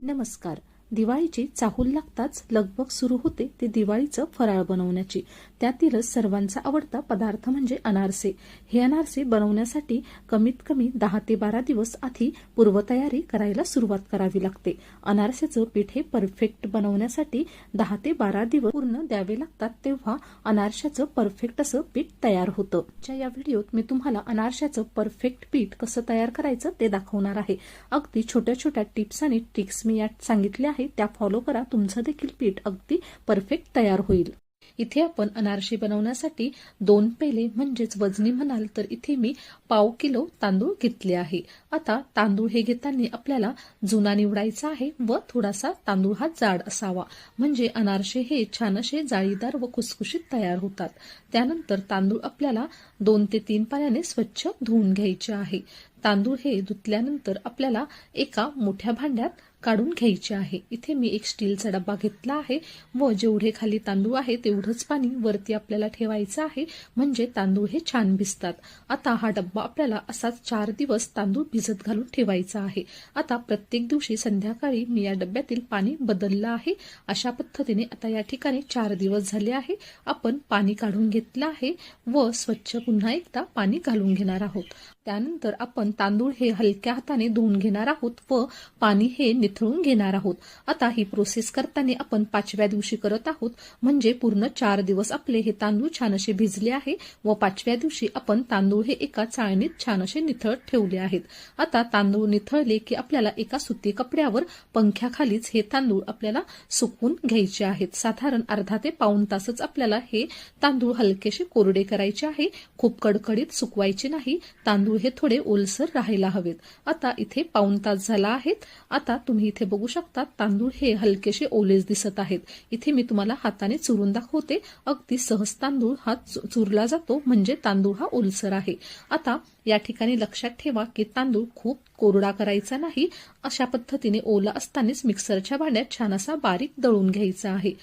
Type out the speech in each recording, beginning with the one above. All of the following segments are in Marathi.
नमस्कार दिवाळीची चाहूल लागताच लगबग सुरू होते ते दिवाळीचं फराळ बनवण्याची. त्यातीलच सर्वांचा आवडता पदार्थ म्हणजे अनारसे. हे अनारसे बनवण्यासाठी कमीत कमी दहा ते बारा दिवस आधी पूर्वतयारी करायला सुरुवात करावी लागते. अनारसेचं पीठ हे परफेक्ट बनवण्यासाठी दहा ते बारा दिवस पूर्ण द्यावे लागतात तेव्हा अनारशाचं परफेक्ट असं पीठ तयार होतं. च्या या व्हिडिओत मी तुम्हाला अनारशाचं परफेक्ट पीठ कसं तयार करायचं ते दाखवणार आहे. अगदी छोट्या छोट्या टिप्स आणि ट्रिक्स मी यात सांगितल्या आहे त्या फॉलो करा. तुमचं देखील पीठ अगदी परफेक्ट तयार होईल. इथे आपण अनारशी बनवण्यासाठी दोन पेले म्हणजेच वजनी म्हणाल तर इथे मी पाव किलो तांदूळ घेतले आहे. आता तांदूळ हे घेताना आपल्याला जुना निवडायचा आहे व थोडासा तांदूळ हा जाड असावा. म्हणजे अनारसे हे छान असे जाळीदार व खुसखुशीत तयार होतात. त्यानंतर तांदूळ आपल्याला दोन ते तीन पाण्याने स्वच्छ धुवून घ्यायचे आहे. तांदूळ हे धुतल्यानंतर आपल्याला एका मोठ्या भांड्यात काढून घ्यायचे आहे. इथे मी एक स्टीलचा डब्बा घेतला आहे. व जेवढे खाली तांदूळ आहे तेवढंच पाणी वरती आपल्याला ठेवायचं आहे. म्हणजे तांदूळ हे छान भिजतात. आता हा डब्बा आपल्याला असाच चार दिवस तांदूळ भिजत घालून ठेवायचा आहे. आता प्रत्येक दिवशी संध्याकाळी मी या डब्यातील पाणी बदललं आहे. अशा पद्धतीने आता या ठिकाणी चार दिवस झाले आहे. आपण पाणी काढून घेतलं आहे व स्वच्छ पुन्हा एकदा पाणी घालून घेणार आहोत. त्यानंतर आपण तांदूळ हे हलक्या हाताने धुवून घेणार आहोत व पाणी हे निथळून घेणार आहोत. आता ही प्रोसेस करताना आपण पाचव्या दिवशी करत आहोत. म्हणजे पूर्ण चार दिवस आपले हे तांदूळ छान असे भिजले आहे व पाचव्या दिवशी आपण तांदूळ हे एका चाळणीत छान असे निथळत ठेवले आहेत. आता तांदूळ निथळले की आपल्याला एका सुती कपड्यावर पंख्याखालीच हे तांदूळ आपल्याला सुकवून घ्यायचे आहेत. साधारण अर्धा ते पाऊन तासच आपल्याला हे तांदूळ हलकेसे कोरडे करायचे आहे. खूप कडकडीत सुकवायचे नाही. तांदूळ तांदूळ हे थोडे ओलसर राहायला हवेत. आता इथे पाऊन तास झाला आहेत. आता तुम्ही इथे बघू शकता तांदूळ हे हलकेसे ओलेच दिसत आहेत. इथे मी तुम्हाला हाताने चुरून दाखवते. अगदी सहज तांदूळ हा चुरला जातो म्हणजे तांदूळ हा ओलसर आहे. आता या ठिकाणी लक्षात ठेवा की तांदूळ खूप कोरडा करायचा नाही अशा पद्धतीने ओला असतानाच मिक्सरच्या भांड्यात छान असा बारीक दळून घ्यायचा आहे.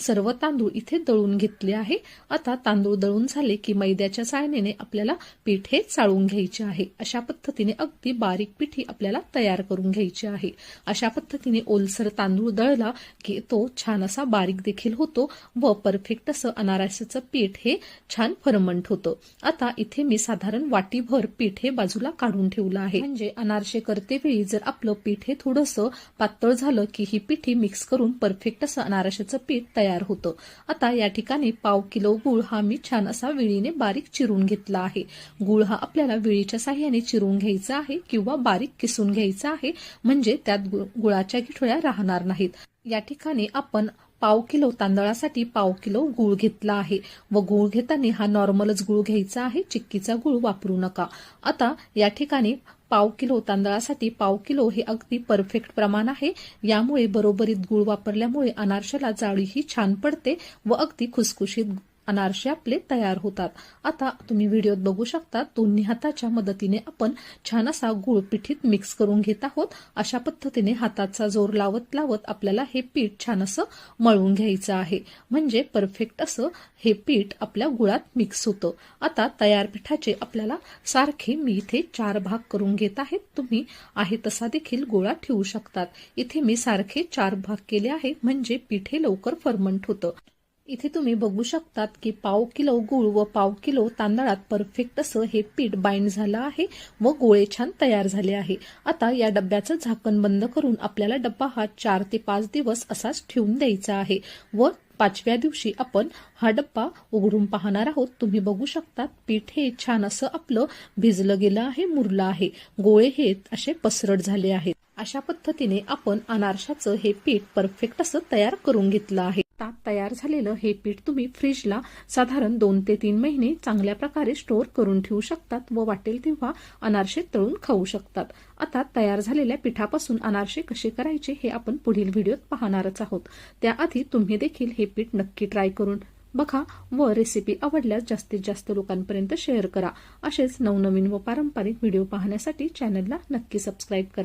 सर्व तांदूळ इथे दळून घेतले आहे. आता तांदूळ दळून झाले की मैद्याच्या चाळणीने आपल्याला पीठ हे चाळून घ्यायचे आहे. अशा पद्धतीने अगदी बारीक पिठी आपल्याला तयार करून घ्यायची आहे. अशा पद्धतीने ओलसर तांदूळ दळला की तो छान असा बारीक देखील होतो व परफेक्ट असं अनारसाचं पीठ हे छान फरमंट होतं. आता इथे मी साधारण वाटीभर पीठ हे बाजूला काढून ठेवलं आहे. म्हणजे अनारसे करतेवेळी जर आपलं पीठ हे थोडंसं पातळ झालं की ही पिठी मिक्स करून परफेक्ट असं अनारशाचं पीठ तयार होतं. आता या ठिकाणी पाव किलो गुळ हा मी छान असा विळीने बारीक चिरून घेतला आहे. गुळ हा आपल्याला विळीच्या साह्याने चिरून घ्यायचा आहे किंवा बारीक किसून घ्यायचा आहे. म्हणजे त्यात गुळाच्या गिठोळ्या राहणार नाहीत. या ठिकाणी आपण पाव किलो तांदळासाठी पाव किलो गूळ घेतला आहे. व गूळ घेताना हा नॉर्मलच गूळ घ्यायचा आहे. चिक्कीचा गूळ वापरू नका. आता या ठिकाणी पाव किलो तांदळासाठी पाव किलो हे अगदी परफेक्ट प्रमाण आहे. यामुळे बरोबरीत गूळ वापरल्यामुळे अनारशाला जाळीही छान पडते व अगदी खुसखुशीत अनारसे आपले तयार होतात. आता तुम्ही व्हिडिओत बघू शकता दोन्ही हाताच्या मदतीने आपण छान असा गुळ पिठीत मिक्स करून घेत आहोत. अशा पद्धतीने हाताचा जोर लावत लावत आपल्याला हे पीठ छान असं मळून घ्यायचं आहे. म्हणजे परफेक्ट असं हे पीठ आपल्या गुळात मिक्स होतं. आता तयार पिठाचे आपल्याला सारखे मी इथे चार भाग करून घेत आहेत तुम्ही आहे तसा देखील गोळा ठेवू शकतात. इथे मी सारखे चार भाग केले आहे. म्हणजे पीठ हे लवकर फर्मंट होतं. इथे तुम्ही बघू शकतात की पाव किलो गुळ व पाव किलो तांदळात परफेक्ट असं हे पीठ बाइंड झालं आहे व गोळे छान तयार झाले आहे. आता या डब्याचं झाकण बंद करून आपल्याला डब्बा हा चार ते पाच दिवस असाच ठेवून द्यायचा आहे व पाचव्या दिवशी आपण हा डब्बा उघडून पाहणार आहोत. तुम्ही बघू शकता पीठ हे छान असं आपलं भिजलं गेलं आहे मुरलं आहे. गोळे हे असे पसरट झाले आहेत. अशा पद्धतीने आपण अनारशाचं हे पीठ परफेक्ट असं तयार करून घेतलं आहे. आता तयार झालेलं हे पीठ तुम्ही फ्रीजला साधारण दोन ते तीन महिने चांगल्या प्रकारे स्टोअर करून ठेवू शकतात व वाटेल तेव्हा अनारसे तळून खाऊ शकतात. आता तयार झालेल्या पिठापासून अनारसे कसे करायचे हे आपण पुढील व्हिडिओत पाहणारच आहोत. त्याआधी तुम्ही देखील हे पीठ नक्की ट्राय करून बघा व रेसिपी आवडल्यास जास्तीत जास्त लोकांपर्यंत शेअर करा. असेच नवनवीन व पारंपरिक व्हिडिओ पाहण्यासाठी चॅनलला नक्की सबस्क्राईब करा.